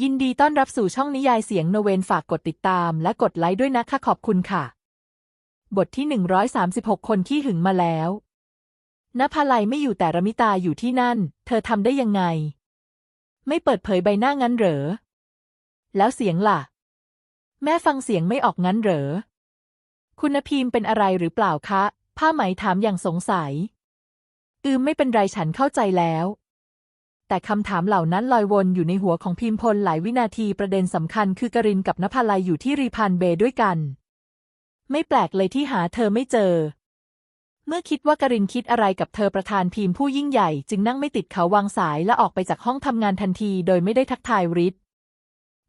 ยินดีต้อนรับสู่ช่องนิยายเสียงโนเวนฝากกดติดตามและกดไลค์ด้วยนะคะขอบคุณค่ะ บทที่ 136 คนที่หึงมาแล้วนภาลัยไม่อยู่แต่ระมิตาอยู่ที่นั่น เธอทำได้ยังไง ไม่เปิดเผยใบหน้างั้นเหรอ แล้วเสียงล่ะ แม่ฟังเสียงไม่ออกงั้นเหรอ คุณพิมพ์เป็นอะไรหรือเปล่าคะ ผ้าไหมถามอย่างสงสัย อืมไม่เป็นไรฉันเข้าใจแล้ว แต่คำถามเหล่านั้นลอยวนอยู่ในหัวของพิมพลหลายวินาทีประเด็นสำคัญคือกรินกับนภาลัยอยู่ที่รีพานเบด้วยกัน ไม่แปลกเลยที่หาเธอไม่เจอ เมื่อคิดว่ากรินคิดอะไรกับเธอประธานพิมผู้ยิ่งใหญ่ จึงนั่งไม่ติดเขาวางสายและออกไปจากห้องทำงานทันทีโดยไม่ได้ทักทายริท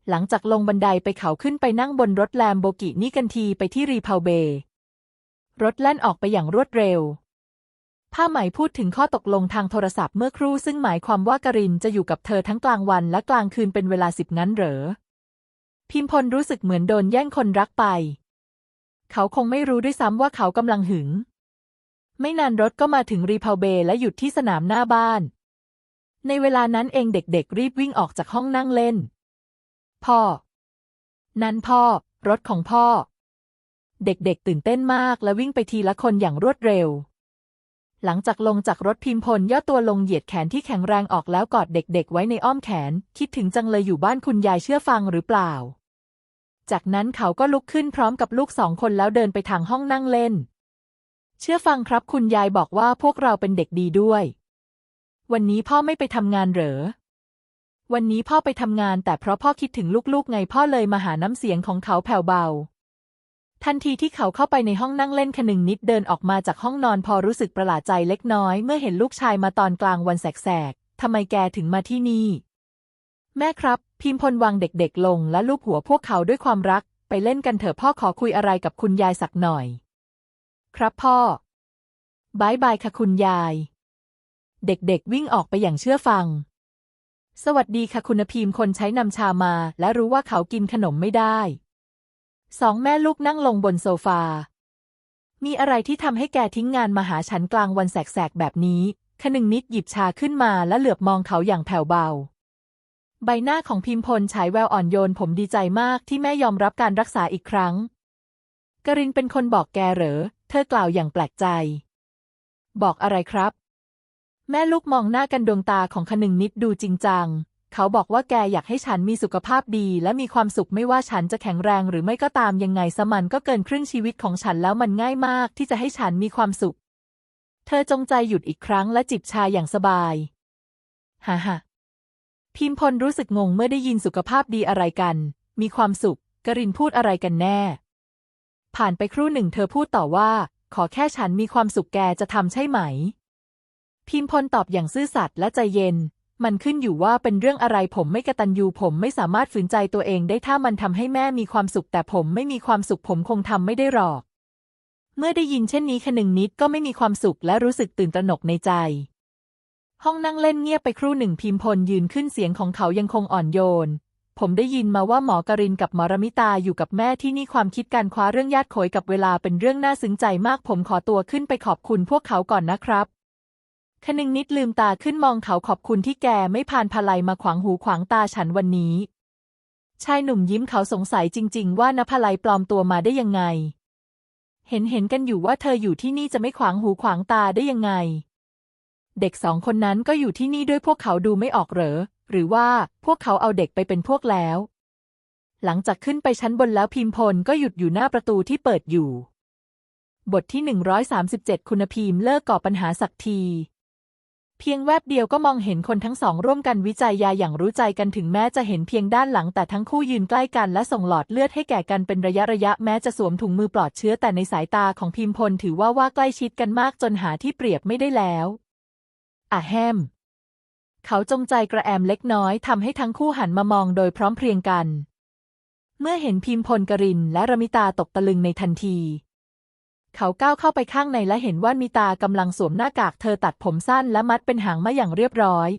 หลังจากลงบันไดไปเขาขึ้นไปนั่งบนรถแลมโบกินี่กันทีไปที่รีพาวเบรถแล่นออกไปอย่างรวดเร็ว ผ้าไหมพูดถึงข้อตกลงทางโทรศัพท์เมื่อครู่ซึ่งหมายความว่าการินจะอยู่กับเธอทั้งกลางวันและกลางคืนเป็นเวลาสิบงั้นเหรอ พิมพลรู้สึกเหมือนโดนแย่งคนรักไป เขาคงไม่รู้ด้วยซ้ำว่าเขากำลังหึง ไม่นานรถก็มาถึงรีพาวเบย์และหยุดที่สนามหน้าบ้าน ในเวลานั้นเองเด็กๆ รีบวิ่งออกจากห้องนั่งเล่น พ่อ นั่นพ่อ รถของพ่อ เด็กๆ ตื่นเต้นมากและวิ่งไปทีละคนอย่างรวดเร็ว หลังจากลงจากรถพิมพลย่อตัวลงเหยียดแขนที่แข็งแรงออกแล้วกอดเด็กๆ ไว้ในอ้อมแขน คิดถึงจังเลยอยู่บ้านคุณยายเชื่อฟังหรือเปล่า จากนั้นเขาก็ลุกขึ้นพร้อมกับลูกสองคนแล้วเดินไปทางห้องนั่งเล่น เชื่อฟังครับคุณยายบอกว่าพวกเราเป็นเด็กดีด้วย วันนี้พ่อไม่ไปทำงานเหรอ วันนี้พ่อไปทำงานแต่เพราะพ่อคิดถึงลูกๆไงพ่อเลยมาหาน้ำเสียงของเขาแผ่วเบา ทันทีที่เขาเข้าไปในห้องนั่งเล่นคนึงนิดเดินออกมาจากห้องนอนพอรู้สึกประหลาดใจเล็กน้อย เมื่อเห็นลูกชายมาตอนกลางวันแสกๆทำไมแกถึงมาที่นี่ แม่ครับ พิมพลวางเด็กๆลงและลูบหัวพวกเขาด้วยความรัก ไปเล่นกันเถอะพ่อขอคุยอะไรกับคุณยายสักหน่อย ครับพ่อบายบายค่ะคุณยาย เด็กๆวิ่งออกไปอย่างเชื่อฟัง สวัสดีค่ะคุณพิมพ์คนใช้นำชามา และรู้ว่าเขากินขนมไม่ได้ สองแม่ลูกนั่งลงบนโซฟา มีอะไรที่ทำให้แกทิ้งงานมาหาฉันกลางวันแสกๆแบบนี้ ขนึงนิดหยิบชาขึ้นมาและเหลือบมองเขาอย่างแผ่วเบา ใบหน้าของพิมพลฉายแววอ่อนโยนผมดีใจมากที่แม่ยอมรับการรักษาอีกครั้ง กรินเป็นคนบอกแกเหรอ เธอกล่าวอย่างแปลกใจ บอกอะไรครับ แม่ลูกมองหน้ากันดวงตาของคนึงนิดดูจริงจัง เขาบอกว่าแกอยากให้ฉันมีสุขภาพดี และมีความสุขไม่ว่าฉันจะแข็งแรงหรือไม่ก็ตามยังไงสมันก็เกินครึ่งชีวิตของฉันแล้วมันง่ายมากที่จะให้ฉันมีความสุข เธอจงใจหยุดอีกครั้งและจิบชาอย่างสบายฮ่าฮ่าพิมพลรู้สึกงงเมื่อได้ยินสุขภาพดีอะไรกัน มีความสุข กรินพูดอะไรกันแน่ ผ่านไปครู่หนึ่งเธอพูดต่อว่า ขอแค่ฉันมีความสุขแกจะทำใช่ไหม พิมพลตอบอย่างซื่อสัตย์และใจเย็น มันขึ้นอยู่ว่าเป็นเรื่องอะไรผมไม่กระตันยูผมไม่สามารถฝืนใจตัวเองได้ถ้ามันทำให้แม่มีความสุข แต่ผมไม่มีความสุขผมคงทำไม่ได้หรอก เมื่อได้ยินเช่นนี้ขนึงนิดก็ไม่มีความสุขและรู้สึกตื่นตระหนกในใจ ห้องนั่งเล่นเงียบไปครู่หนึ่งพิมพลยืนขึ้นเสียงของเขายังคงอ่อนโยน ผมได้ยินมาว่าหมอกรินกับหมอรมิตาอยู่กับแม่ที่นี่ความคิดการคว้าเรื่องญาติโขยกับเวลาเป็นเรื่องน่าซึ้งใจมาก ผมขอตัวขึ้นไปขอบคุณพวกเขาก่อนนะครับ คนึงนิดลืมตาขึ้นมองเขาขอบคุณที่แกไม่พานพลัยมาขวางหูขวางตาฉันวันนี้ ชายหนุ่มยิ้มเขาสงสัยจริง ๆ ว่านภลัยปลอมตัวมาได้ยังไง เห็นเห็นกันอยู่ว่าเธออยู่ที่นี่จะไม่ขวางหูขวางตาได้ยังไง เด็กสองคนนั้นก็อยู่ที่นี่ด้วยพวกเขาดูไม่ออกเหรอ หรือว่าพวกเขาเอาเด็กไปเป็นพวกแล้ว หลังจากขึ้นไปชั้นบนแล้วพิมพลก็หยุดอยู่หน้าประตูที่เปิดอยู่ บทที่ 137 คุณพิมพ์เลิกก่อปัญหาสักที พียงแวบเดียวก็มองเห็นคนทั้งสองร่วมกันวิจัยยาอย่างรู้ใจกันถึงแม้จะเห็นเพียงด้านหลังแต่ทั้งคู่ยืนใกล้กันและส่งหลอดเลือดให้แก่กันเป็นระยะระยะแม้จะสวมถุงมือปลอดเชื้อแต่ในสายตาของพิมพลถือว่าว่าใกล้ชิดกันมากจนหาที่เปรียบไม่ได้แล้วอะแฮม เขาจงใจกระแอมเล็กน้อยทำให้ทั้งคู่หันมามองโดยพร้อมเพรียงกัน เมื่อเห็นพิมพลกรินและรมิตาตกตะลึงในทันที เขาก้าวเข้าไปข้างในและเห็นว่ามิตากำลังสวมหน้ากากเธอตัดผมสั้นและมัดเป็นหางมาอย่างเรียบร้อย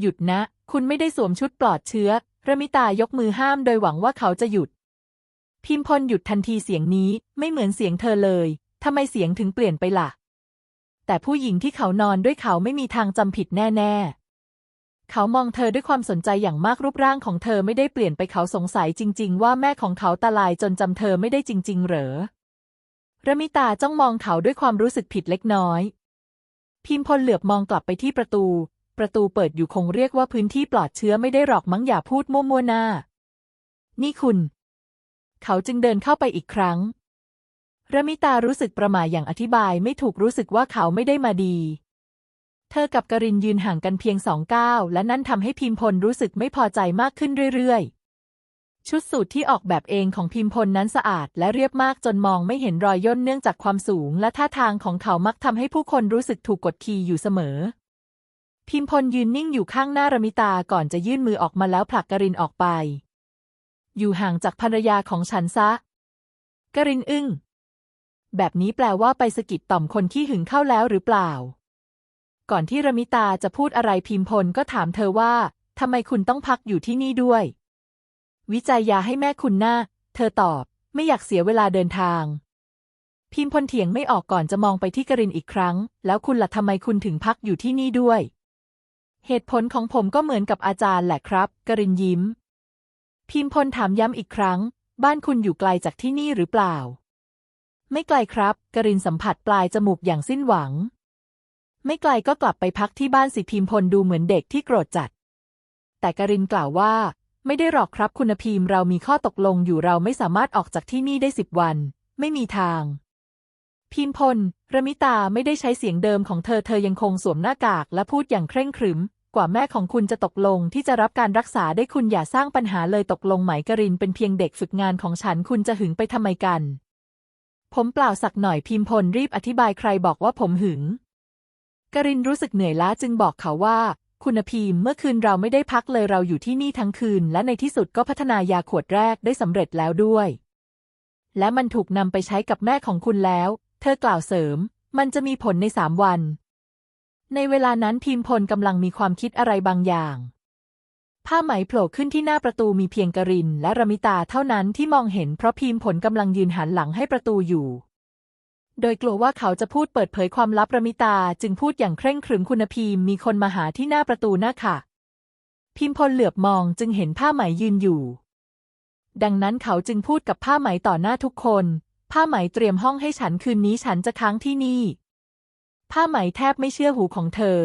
หยุดนะ คุณไม่ได้สวมชุดปลอดเชื้อ ระมิตายกมือห้ามโดยหวังว่าเขาจะหยุด พิมพลหยุดทันทีเสียงนี้ไม่เหมือนเสียงเธอเลยทำไมเสียงถึงเปลี่ยนไปล่ะ แต่ผู้หญิงที่เขานอนด้วยเขาไม่มีทางจำผิดแน่ ๆ เขามองเธอด้วยความสนใจอย่างมากรูปร่างของเธอไม่ได้เปลี่ยนไปเขาสงสัยจริง ๆ ว่าแม่ของเขาตาลายจนจำเธอไม่ได้จริง ๆ เหรอ ระมิตาจ้องมองเขาด้วยความรู้สึกผิดเล็กน้อย พิมพลเหลือบมองกลับไปที่ประตู ประตูเปิดอยู่คงเรียกว่าพื้นที่ปลอดเชื้อไม่ได้หรอกมั้งอย่าพูดมั่วๆหน้า นี่คุณ เขาจึงเดินเข้าไปอีกครั้ง ระมิตารู้สึกประหม่าอย่างอธิบายไม่ถูกรู้สึกว่าเขาไม่ได้มาดี เธอกับกรินยืนห่างกันเพียงสองก้าวและนั่นทำให้พิมพลรู้สึกไม่พอใจมากขึ้นเรื่อยๆ ชุดสูทที่ออกแบบเองของพิมพลนั้นสะอาดและเรียบมากจนมองไม่เห็นรอยย่นเนื่องจากความสูงและท่าทางของเขามักทำให้ผู้คนรู้สึกถูกกดขี่อยู่เสมอ พิมพลยืนนิ่งอยู่ข้างหน้ารมิตาก่อนจะยื่นมือออกมาแล้วผลักกรินออกไป อยู่ห่างจากภรรยาของฉันซะ กรินอึ้ง แบบนี้แปลว่าไปสกิดต่อมคนขี้หึงเข้าแล้วหรือเปล่า ก่อนที่รมิตาจะพูดอะไรพิมพลก็ถามเธอว่าทำไมคุณต้องพักอยู่ที่นี่ด้วย วิจัยยาให้แม่คุณหน้า เธอตอบ ไม่อยากเสียเวลาเดินทาง พิมพลเถียงไม่ออกก่อนจะมองไปที่กรินอีกครั้ง แล้วคุณล่ะทำไมคุณถึงพักอยู่ที่นี่ด้วย เหตุผลของผมก็เหมือนกับอาจารย์แหละครับ กรินยิ้ม พิมพลถามย้ำอีกครั้ง บ้านคุณอยู่ไกลจากที่นี่หรือเปล่า ไม่ไกลครับ กรินสัมผัสปลายจมูกอย่างสิ้นหวัง ไม่ไกลก็กลับไปพักที่บ้านสิพิมพลดูเหมือนเด็กที่โกรธจัด แต่กรินกล่าวว่า ไม่ได้หรอกครับคุณพิมเรามีข้อตกลงอยู่เราไม่สามารถออกจากที่นี่ได้สิบวัน ไม่มีทาง พิมพลระมิตาไม่ได้ใช้เสียงเดิมของเธอเธอยังคงสวมหน้ากากและพูดอย่างเคร่งครึม กว่าแม่ของคุณจะตกลงที่จะรับการรักษาได้คุณอย่าสร้างปัญหาเลยตกลงไหมกรินเป็นเพียงเด็กฝึกงานของฉันคุณจะหึงไปทำไมกัน ผมเปล่าสักหน่อยพิมพลรีบอธิบายใครบอกว่าผมหึงกรินรู้สึกเหนื่อยล้าจึงบอกเขาว่า คุณพิมเมื่อคืนเราไม่ได้พักเลยเราอยู่ที่นี่ทั้งคืน และในที่สุดก็พัฒนายาขวดแรกได้สำเร็จแล้วด้วย และมันถูกนำไปใช้กับแม่ของคุณแล้ว เธอกล่าวเสริม มันจะมีผลในสามวัน ในเวลานั้นพิมพลกำลังมีความคิดอะไรบางอย่าง ผ้าไหมโผล่ขึ้นที่หน้าประตูมีเพียงกรินและรมิตาเท่านั้นที่มองเห็นเพราะพิมผลกำลังยืนหันหลังให้ประตูอยู่ โดยกลัวว่าเขาจะพูดเปิดเผยความลับระมิตา จึงพูดอย่างเคร่งครึมคุณพิมมีคนมาหาที่หน้าประตูหน้าค่ะ พิมพลเหลือบมองจึงเห็นผ้าไหมยืนอยู่ ดังนั้นเขาจึงพูดกับผ้าไหมต่อหน้าทุกคน ผ้าไหมเตรียมห้องให้ฉันคืนนี้ฉันจะค้างที่นี่ ผ้าไหมแทบไม่เชื่อหูของเธอ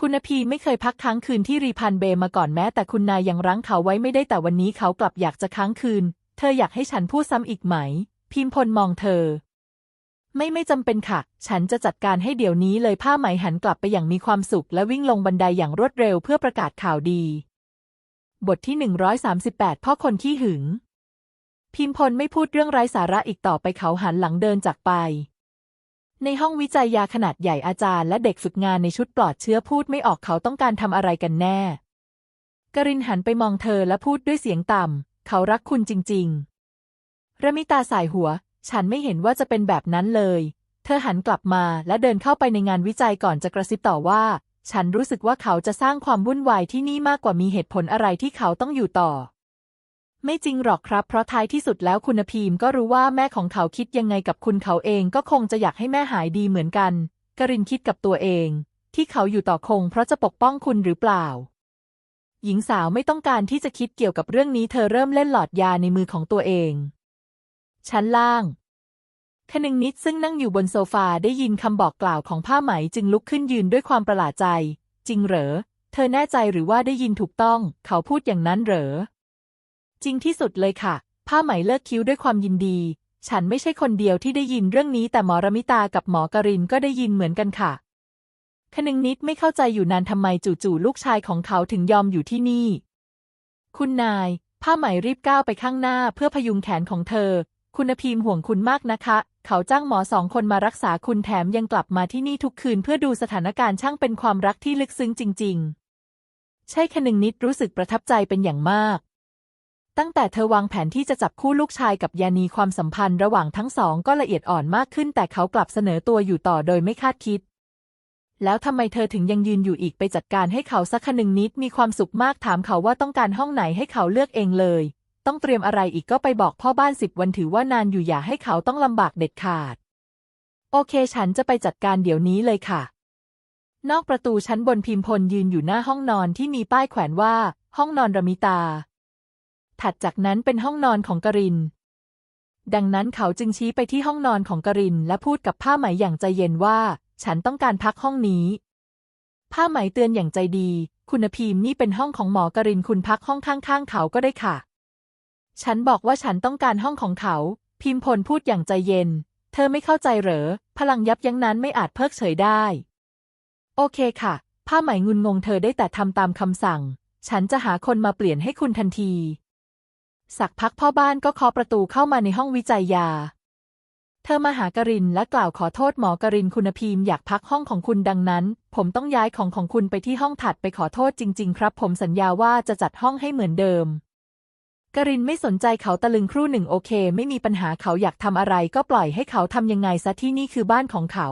คุณพีไม่เคยพักค้างคืนที่รีพันเบมาก่อนแม้แต่คุณนายยังรั้งเขาไว้ไม่ได้แต่วันนี้เขากลับอยากจะค้างคืน เธออยากให้ฉันพูดซ้ำอีกไหม พิมพลมองเธอ ไม่ไม่จำเป็นค่ะ ฉันจะจัดการให้เดี๋ยวนี้เลยผ้าไหมหันกลับไปอย่างมีความสุข และวิ่งลงบันไดอย่างรวดเร็วเพื่อประกาศข่าวดี บทที่ 138 พ่อคนขี้หึง พิมพลไม่พูดเรื่องไร้สาระอีกต่อไปเขาหันหลังเดินจากไป ในห้องวิจัยยาขนาดใหญ่อาจารย์และเด็กฝึกงานในชุดปลอดเชื้อพูดไม่ออกเขาต้องการทำอะไรกันแน่ กรินหันไปมองเธอและพูดด้วยเสียงต่ำเขารักคุณจริง ๆระมิตาสายหัว ฉันไม่เห็นว่าจะเป็นแบบนั้นเลย เธอหันกลับมาและเดินเข้าไปในงานวิจัยก่อนจะกระซิบต่อว่า ฉันรู้สึกว่าเขาจะสร้างความวุ่นวายที่นี่มากกว่ามีเหตุผลอะไรที่เขาต้องอยู่ต่อ ไม่จริงหรอกครับ เพราะท้ายที่สุดแล้วคุณพีมก็รู้ว่าแม่ของเขาคิดยังไงกับคุณเขาเองก็คงจะอยากให้แม่หายดีเหมือนกัน กรินคิดกับตัวเอง ที่เขาอยู่ต่อคงเพราะจะปกป้องคุณหรือเปล่าหญิงสาวไม่ต้องการที่จะคิดเกี่ยวกับเรื่องนี้เธอเริ่มเล่นหลอดยาในมือของตัวเอง ชั้นล่างคนึงนิดซึ่งนั่งอยู่บนโซฟาได้ยินคำบอกกล่าวของผ้าไหมจึงลุกขึ้นยืนด้วยความประหลาดใจ จริงเหรอ เธอแน่ใจหรือว่าได้ยินถูกต้อง เขาพูดอย่างนั้นเหรอ จริงที่สุดเลยค่ะ ผ้าไหมเลิกคิ้วด้วยความยินดี ฉันไม่ใช่คนเดียวที่ได้ยินเรื่องนี้แต่หมอรมิตากับหมอกรินก็ได้ยินเหมือนกันค่ะคนึงนิดไม่เข้าใจอยู่นานทำไมจู่ๆลูกชายของเขาถึงยอมอยู่ที่นี่ คุณนาย ผ้าไหมรีบก้าวไปข้างหน้าเพื่อพยุงแขนของเธอ คุณพิมห่วงคุณมากนะคะ เขาจ้างหมอสองคนมารักษาคุณแถมยังกลับมาที่นี่ทุกคืนเพื่อดูสถานการณ์ช่างเป็นความรักที่ลึกซึ้งจริง ๆ ใช่คนึงนิดรู้สึกประทับใจเป็นอย่างมาก ตั้งแต่เธอวางแผนที่จะจับคู่ลูกชายกับยานีความสัมพันธ์ระหว่างทั้งสองก็ละเอียดอ่อนมากขึ้น แต่เขากลับเสนอตัวอยู่ต่อโดยไม่คาดคิดแล้วทำไมเธอถึงยังยืนอยู่อีกไปจัดการให้เขาสักคนึงนิดมีความสุขมากถามเขาว่าต้องการห้องไหนให้เขาเลือกเองเลย ต้องเตรียมอะไรอีกก็ไปบอกพ่อบ้านสิบวันถือว่านานอยู่อย่าให้เขาต้องลำบากเด็ดขาด โอเคฉันจะไปจัดการเดี๋ยวนี้เลยค่ะ นอกประตูชั้นบนพิมพลยืนอยู่หน้าห้องนอนที่มีป้ายแขวนว่า ห้องนอนรมิตา ถัดจากนั้นเป็นห้องนอนของกริน ดังนั้นเขาจึงชี้ไปที่ห้องนอนของกริน และพูดกับผ้าไหมอย่างใจเย็นว่า ฉันต้องการพักห้องนี้ ผ้าไหมเตือนอย่างใจดี คุณพิมพ์นี่เป็นห้องของหมอกรินคุณพักห้องข้างๆเขาก็ได้ค่ะ ฉันบอกว่าฉันต้องการห้องของเขา พิมพลพูดอย่างใจเย็น เธอไม่เข้าใจเหรอ พลังยับยั้งนั้นไม่อาจเพิกเฉยได้ โอเคค่ะ ผ้าไหมงุนงงเธอได้แต่ทำตามคำสั่ง ฉันจะหาคนมาเปลี่ยนให้คุณทันที สักพักพ่อบ้านก็เคาะประตูเข้ามาในห้องวิจัยยา เธอมาหากรินและกล่าวขอโทษหมอกรินคุณพิมพ์อยากพักห้องของคุณดังนั้น ผมต้องย้ายของของคุณไปที่ห้องถัดไปขอโทษจริง ๆ ครับ ผมสัญญาว่าจะจัดห้องให้เหมือนเดิม กรินไม่สนใจเขาตะลึงครู่หนึ่งโอเค ไม่มีปัญหาเขาอยากทำอะไรก็ปล่อยให้เขาทำยังไงซะที่นี่คือบ้านของเขา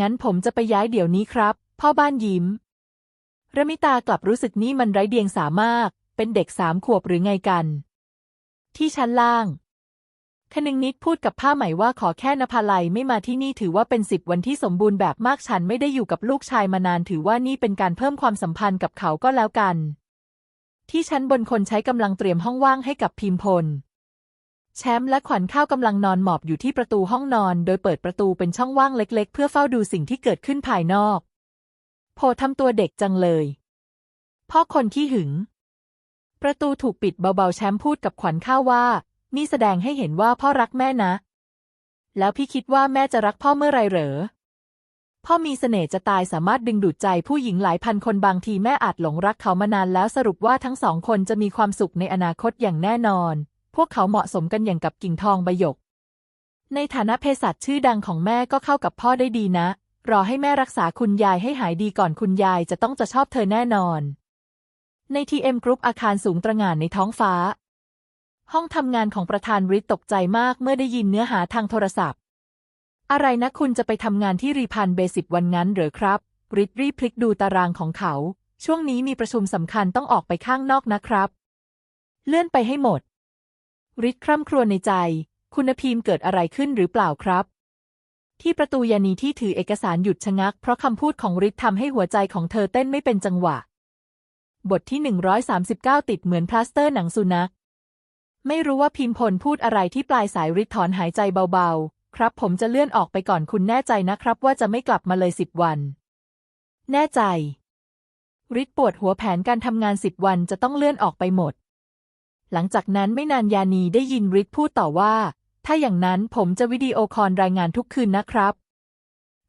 งั้นผมจะไปย้ายเดี๋ยวนี้ครับ พ่อบ้านยิ้มระมิตากลับรู้สึกนี่มันไร้เดียงสามาก เป็นเด็กสามขวบหรือไงกัน ที่ชั้นล่างคนึงนิดพูดกับผ้าไหมว่าขอแค่นภาลัยไม่มาที่นี่ถือว่าเป็นสิบวันที่สมบูรณ์แบบมากฉันไม่ได้อยู่กับลูกชายมานานถือว่านี่เป็นการเพิ่มความสัมพันธ์กับเขาก็แล้วกัน ที่ชั้นบนคนใช้กำลังเตรียมห้องว่างให้กับพิมพล แชมป์และขวัญข้าวกำลังนอนหมอบอยู่ที่ประตูห้องนอน โดยเปิดประตูเป็นช่องว่างเล็ก ๆ เพื่อเฝ้าดูสิ่งที่เกิดขึ้นภายนอก โพทำตัวเด็กจังเลย พ่อคนขี้หึง ประตูถูกปิดเบาๆแชมป์พูดกับขวัญข้าวว่า นี่แสดงให้เห็นว่าพ่อรักแม่นะ แล้วพี่คิดว่าแม่จะรักพ่อเมื่อไรเหรอ พ่อมีเสน่ห์จะตายสามารถดึงดูดใจผู้หญิงหลายพันคนบางทีแม่อาจหลงรักเขามานานแล้วสรุปว่าทั้งสองคนจะมีความสุขในอนาคตอย่างแน่นอน พวกเขาเหมาะสมกันอย่างกับกิ่งทองใบหยก ในฐานะเภสัชชื่อดังของแม่ก็เข้ากับพ่อได้ดีนะ รอให้แม่รักษาคุณยายให้หายดีก่อนคุณยายจะต้องจะชอบเธอแน่นอน ในทีเอ็มกรุ๊ปอาคารสูงตระหง่านในท้องฟ้า ห้องทำงานของประธานริทตกใจมากเมื่อได้ยินเนื้อหาทางโทรศัพท์ อะไรนะคุณจะไปทำงานที่รีพันเบสิบวันงั้นเหรอครับริทรีพลิกดูตารางของเขา ช่วงนี้มีประชุมสำคัญต้องออกไปข้างนอกนะครับ เลื่อนไปให้หมดริทคร่ำครวญในใจ คุณพิมพ์เกิดอะไรขึ้นหรือเปล่าครับ ที่ประตูยานีที่ถือเอกสารหยุดชะงัก เพราะคำพูดของริททำให้หัวใจของเธอเต้นไม่เป็นจังหวะ บทที่ 139 ติดเหมือนพลาสเตอร์หนังสุนัข ไม่รู้ว่าพิมพลพูดอะไรที่ปลายสายริทถอนหายใจเบาๆ ครับผมจะเลื่อนออกไปก่อนคุณแน่ใจนะครับว่าจะไม่กลับมาเลยสิบวัน แน่ใจริทปวดหัวแผนการทำงานสิบวันจะต้องเลื่อนออกไปหมด หลังจากนั้นไม่นานยานีได้ยินริทพูดต่อว่า ถ้าอย่างนั้นผมจะวิดีโอคอลรายงานทุกคืนนะครับ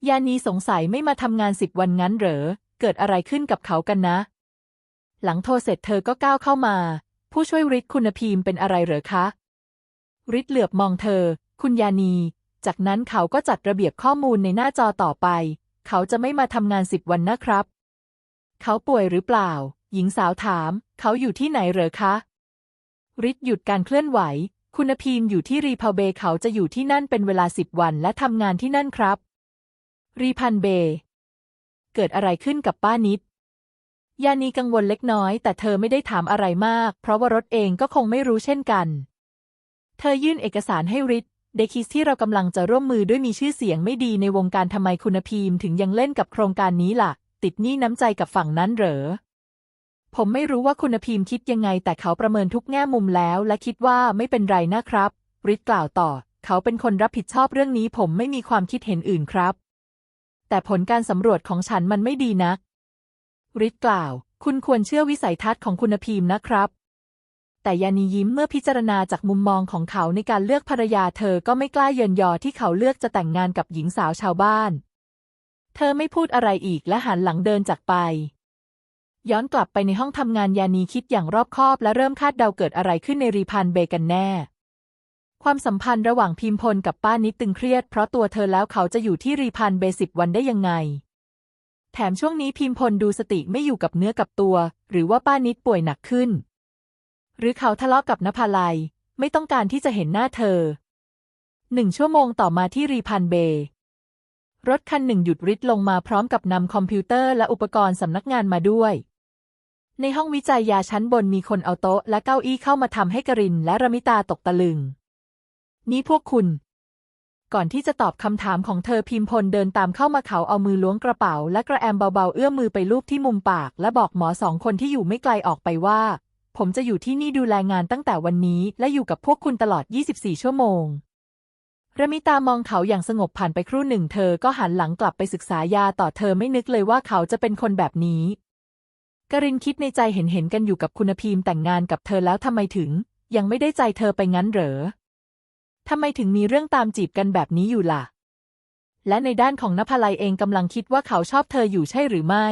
ยานีสงสัยไม่มาทำงานสิบวันงั้นเหรอ เกิดอะไรขึ้นกับเขากันนะ หลังโทรเสร็จเธอก็ก้าวเข้ามา ผู้ช่วยริทคุณพิมเป็นอะไรเหรอคะริทเหลือบมองเธอ คุณยานี จากนั้นเขาก็จัดระเบียบข้อมูลในหน้าจอต่อไป เขาจะไม่มาทำงานสิบวันนะครับ เขาป่วยหรือเปล่า หญิงสาวถาม เขาอยู่ที่ไหนเหรอคะริทหยุดการเคลื่อนไหว คุณพิมอยู่ที่รีพาเบเขาจะอยู่ที่นั่นเป็นเวลาสิบวันและทำงานที่นั่นครับ รีพันเบ เกิดอะไรขึ้นกับป้านิด ยานีกังวลเล็กน้อย แต่เธอไม่ได้ถามอะไรมาก เพราะว่ารถเองก็คงไม่รู้เช่นกัน เธอยื่นเอกสารให้ริท เดคิสที่เรากำลังจะร่วมมือด้วยมีชื่อเสียงไม่ดีในวงการทำไมคุณพิมถึงยังเล่นกับโครงการนี้ล่ะ ติดหนี้น้ำใจกับฝั่งนั้นเหรอ ผมไม่รู้ว่าคุณพิมคิดยังไง แต่เขาประเมินทุกแง่มุมแล้ว และคิดว่าไม่เป็นไรนะครับริทกล่าวต่อ เขาเป็นคนรับผิดชอบเรื่องนี้ผมไม่มีความคิดเห็นอื่นครับ แต่ผลการสำรวจของฉันมันไม่ดีนักริทกล่าว คุณควรเชื่อวิสัยทัศน์ของคุณพิมนะครับ แต่ยานียิ้มเมื่อพิจารณาจากมุมมองของเขาในการเลือกภรรยาเธอก็ไม่กล้าเยินยอที่เขาเลือกจะแต่งงานกับหญิงสาวชาวบ้าน เธอไม่พูดอะไรอีกและหันหลังเดินจากไป ย้อนกลับไปในห้องทำงานยานีคิดอย่างรอบคอบและเริ่มคาดเดาเกิดอะไรขึ้นในรีพันเบกันแน่ ความสัมพันธ์ระหว่างพิมพลกับป้านิดตึงเครียด เพราะตัวเธอแล้วเขาจะอยู่ที่รีพันเบสิบวันได้ยังไงแถมช่วงนี้พิมพลดูสติไม่อยู่กับเนื้อกับตัว หรือว่าป้านิดป่วยหนักขึ้น หรือเขาทะเลาะกับนภาลัย ไม่ต้องการที่จะเห็นหน้าเธอ หนึ่งชั่วโมงต่อมาที่รีพันเบย์รถคันหนึ่งหยุดริดลงมาพร้อมกับนำคอมพิวเตอร์และอุปกรณ์สำนักงานมาด้วย ในห้องวิจัยยาชั้นบนมีคนเอาโต๊ะและเก้าอี้เข้ามาทำให้กรินและรมิตาตกตะลึง นี่พวกคุณ ก่อนที่จะตอบคำถามของเธอพิมพลเดินตามเข้ามาเขาเอามือล้วงกระเป๋า และกระแอมเบาๆเอื้อมมือไปลูบที่มุมปาก และบอกหมอสองคนที่อยู่ไม่ไกลออกไปว่า ผมจะอยู่ที่นี่ดูแลงานตั้งแต่วันนี้ และอยู่กับพวกคุณตลอด 24 ชั่วโมงระมิตามองเขาอย่างสงบผ่านไปครู่หนึ่งเธอก็หันหลังกลับไปศึกษายาต่อเธอไม่นึกเลยว่าเขาจะเป็นคนแบบนี้ กรินคิดในใจเห็นเห็นกันอยู่กับคุณพีมแต่งงานกับเธอแล้วทำไมถึง ยังไม่ได้ใจเธอไปงั้นเหรอทำไมถึงมีเรื่องตามจีบกันแบบนี้อยู่ล่ะ และในด้านของนภลัยเองกำลังคิดว่าเขาชอบเธออยู่ใช่หรือไม่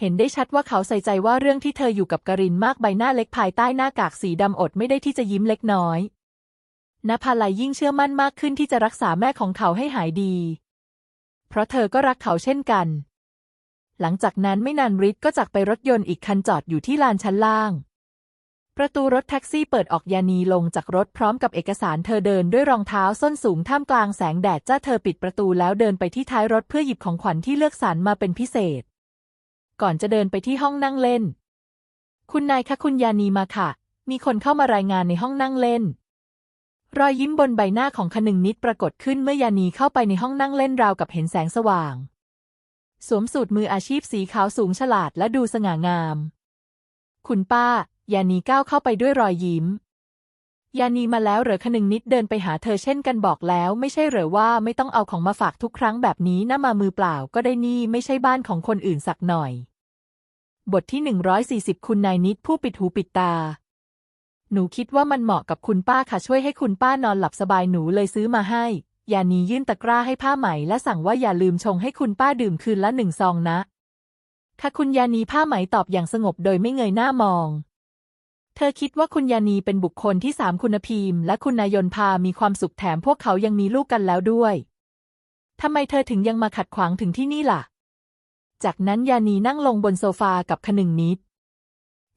เห็นได้ชัดว่าเขาใส่ใจว่าเรื่องที่เธออยู่กับกรินมากใบหน้าเล็กภายใต้หน้ากากสีดำอดไม่ได้ที่จะยิ้มเล็กน้อยนภาลัยยิ่งเชื่อมั่นมากขึ้นที่จะรักษาแม่ของเขาให้หายดี เพราะเธอก็รักเขาเช่นกัน หลังจากนั้นไม่นานริทก็จากไปรถยนต์อีกคันจอดอยู่ที่ลานชั้นล่าง ประตูรถแท็กซี่เปิดออกยานีลงจากรถพร้อมกับเอกสารเธอเดินด้วยรองเท้าส้นสูงท่ามกลางแสงแดดจ้าเธอปิดประตูแล้วเดินไปที่ท้ายรถเพื่อหยิบของขวัญที่เลือกสรรมาเป็นพิเศษ ก่อนจะเดินไปที่ห้องนั่งเล่น คุณนายคะคุณยานีมาค่ะ มีคนเข้ามารายงานในห้องนั่งเล่น รอยยิ้มบนใบหน้าของคนึงนิดปรากฏขึ้นเมื่อยานีเข้าไปในห้องนั่งเล่นราวกับเห็นแสงสว่าง สวมสูทมืออาชีพสีขาวสูงฉลาดและดูสง่างาม คุณป้า ยานีก้าวเข้าไปด้วยรอยยิ้ม ยานีมาแล้วเหรอคนึงนิดเดินไปหาเธอเช่นกันบอกแล้วไม่ใช่เหรอว่าไม่ต้องเอาของมาฝากทุกครั้งแบบนี้นะมามือเปล่าก็ได้นี่ไม่ใช่บ้านของคนอื่นสักหน่อย บทที่140คุณนายนิดผู้ปิดหูปิดตา หนูคิดว่ามันเหมาะกับคุณป้าค่ะช่วยให้คุณป้านอนหลับสบายหนูเลยซื้อมาให้ยานียื่นตะกร้าให้ผ้าไหมและสั่งว่าอย่าลืมชงให้คุณป้าดื่มคืนละหนึ่งซองนะค่ะคุณยานีผ้าไหมตอบอย่างสงบโดยไม่เงยหน้ามอง เธอคิดว่าคุณยานีเป็นบุคคลที่สามคุณพีมและคุณนายนพามีความสุขแถมพวกเขายังมีลูกกันแล้วด้วยทำไมเธอถึงยังมาขัดขวางถึงที่นี่ล่ะ จากนั้นยานีนั่งลงบนโซฟากับคนึงนิด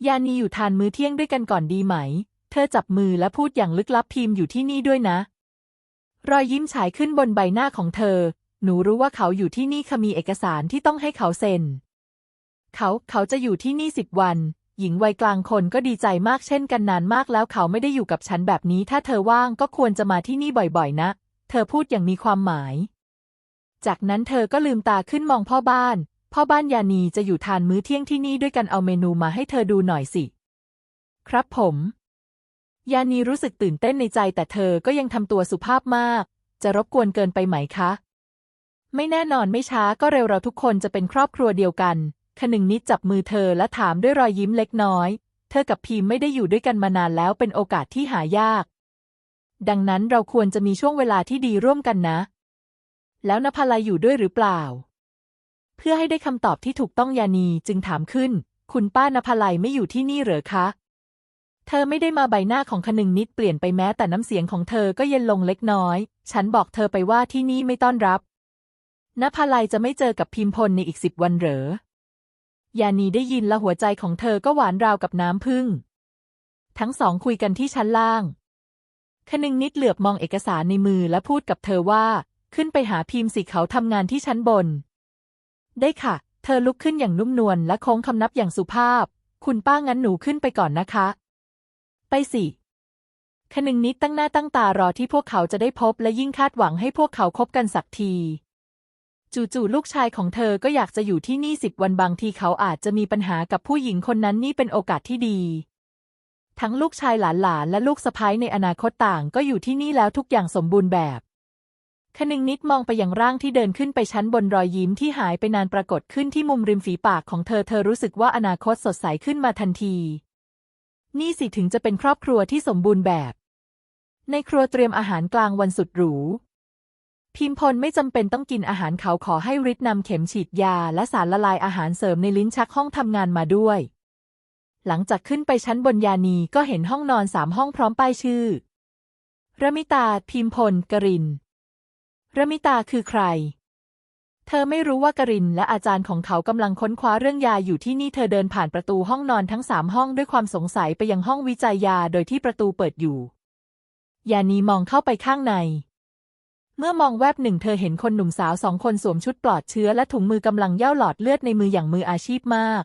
ยานีอยู่ทานมื้อเที่ยงด้วยกันก่อนดีไหม เธอจับมือและพูดอย่างลึกลับพิมพ์อยู่ที่นี่ด้วยนะ รอยยิ้มฉายขึ้นบนใบหน้าของเธอ หนูรู้ว่าเขาอยู่ที่นี่ค่ะมีเอกสารที่ต้องให้เขาเซ็น เขาเขาจะอยู่ที่นี่สิบวัน หญิงวัยกลางคนก็ดีใจมากเช่นกันนานมากแล้วเขาไม่ได้อยู่กับฉันแบบนี้ ถ้าเธอว่างก็ควรจะมาที่นี่บ่อยๆ นะ เธอพูดอย่างมีความหมาย จากนั้นเธอก็ลืมตาขึ้นมองพ่อบ้าน พ่อบ้านยานีจะอยู่ทานมื้อเที่ยงที่นี่ด้วยกันเอาเมนูมาให้เธอดูหน่อยสิ ครับผม ยานีรู้สึกตื่นเต้นในใจแต่เธอก็ยังทำตัวสุภาพมาก จะรบกวนเกินไปไหมคะ ไม่แน่นอนไม่ช้าก็เร็วเราทุกคนจะเป็นครอบครัวเดียวกัน ขนึงนิดจับมือเธอและถามด้วยรอยยิ้มเล็กน้อย เธอกับพีมไม่ได้อยู่ด้วยกันมานานแล้วเป็นโอกาสที่หายาก ดังนั้นเราควรจะมีช่วงเวลาที่ดีร่วมกันนะ แล้วนภาลัยอยู่ด้วยหรือเปล่า เพื่อให้ได้คำตอบที่ถูกต้องยานีจึงถามขึ้น คุณป้านภาลัยไม่อยู่ที่นี่เหรอคะ เธอไม่ได้มาใบหน้าของคนึงนิดเปลี่ยนไปแม้แต่น้ำเสียงของเธอก็เย็นลงเล็กน้อย ฉันบอกเธอไปว่าที่นี่ไม่ต้อนรับนภาลัยจะไม่เจอกับพิมพลในอีกสิบวันเหรอ ยานีได้ยินและหัวใจของเธอก็หวานราวกับน้ำผึ้งทั้งสองคุยกันที่ชั้นล่าง คนึงนิดเหลือบมองเอกสารในมือและพูดกับเธอว่า ขึ้นไปหาพิมพ์สิเขาทำงานที่ชั้นบน ได้ค่ะ เธอลุกขึ้นอย่างนุ่มนวลและโค้งคำนับอย่างสุภาพ คุณป้างั้นหนูขึ้นไปก่อนนะคะ ไปสิคนึงนิดตั้งหน้าตั้งตารอที่พวกเขาจะได้พบและยิ่งคาดหวังให้พวกเขาคบกันสักที จู่ๆลูกชายของเธอก็อยากจะอยู่ที่นี่สิบวันบางทีเขาอาจจะมีปัญหากับผู้หญิงคนนั้นนี่เป็นโอกาสที่ดี ทั้งลูกชายหลานๆและลูกสะใภ้ในอนาคตต่างก็อยู่ที่นี่แล้วทุกอย่างสมบูรณ์แบบคนึงนิดมองไปยังร่างที่เดินขึ้นไปชั้นบนรอยยิ้มที่หายไปนานปรากฏขึ้นที่มุมริมฝีปากของเธอเธอรู้สึกว่าอนาคตสดใสขึ้นมาทันที นี่สิถึงจะเป็นครอบครัวที่สมบูรณ์แบบ ในครัวเตรียมอาหารกลางวันสุดหรู พิมพลไม่จำเป็นต้องกินอาหารเขาขอให้ฤทธิ์นำเข็มฉีดยา และสารละลายอาหารเสริมในลิ้นชักห้องทำงานมาด้วย หลังจากขึ้นไปชั้นบนยานีก็เห็นห้องนอนสามห้องพร้อมป้ายชื่อ ระมิตา พิมพล กริน ระมิตาคือใคร เธอไม่รู้ว่ากรินและอาจารย์ของเขากำลังค้นคว้าเรื่องยาอยู่ที่นี่เธอเดินผ่านประตูห้องนอนทั้งสามห้องด้วยความสงสัยไปยังห้องวิจัยยาโดยที่ประตูเปิดอยู่ ยานีมองเข้าไปข้างใน เมื่อมองแวบหนึ่งเธอเห็นคนหนุ่มสาวสองคนสวมชุดปลอดเชื้อและถุงมือกำลังเย่าหลอดเลือดในมืออย่างมืออาชีพมาก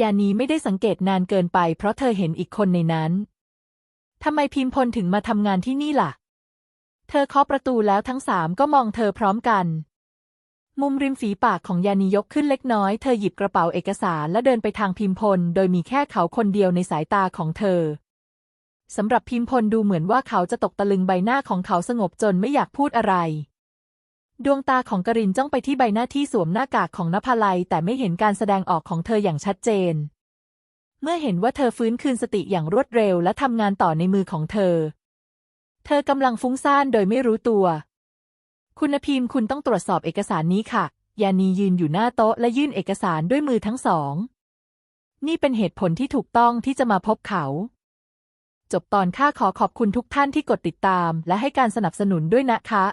ยานีไม่ได้สังเกตนานเกินไป เพราะเธอเห็นอีกคนในนั้นทำไมพิมพลถึงมาทำงานที่นี่ล่ะ เธอเคาะประตูแล้วทั้งสามก็มองเธอพร้อมกัน มุมริมฝีปากของยานียกขึ้นเล็กน้อย เธอหยิบกระเป๋าเอกสารและเดินไปทางพิมพล โดยมีแค่เขาคนเดียวในสายตาของเธอ สำหรับพิมพลดูเหมือนว่าเขาจะตกตะลึงใบหน้าของเขาสงบจนไม่อยากพูดอะไร ดวงตาของกรินจ้องไปที่ใบหน้าที่สวมหน้ากากของนภาลัย แต่ไม่เห็นการแสดงออกของเธออย่างชัดเจน เมื่อเห็นว่าเธอฟื้นคืนสติอย่างรวดเร็วและทำงานต่อในมือของเธอ เธอกำลังฟุ้งซ่านโดยไม่รู้ตัว คุณพิมพ์คุณต้องตรวจสอบเอกสารนี้ค่ะ ยานียืนอยู่หน้าโต๊ะและยื่นเอกสารด้วยมือทั้งสอง นี่เป็นเหตุผลที่ถูกต้องที่จะมาพบเขา จบตอนค่าขอขอบคุณทุกท่านที่กดติดตาม และให้การสนับสนุนด้วยนะคะ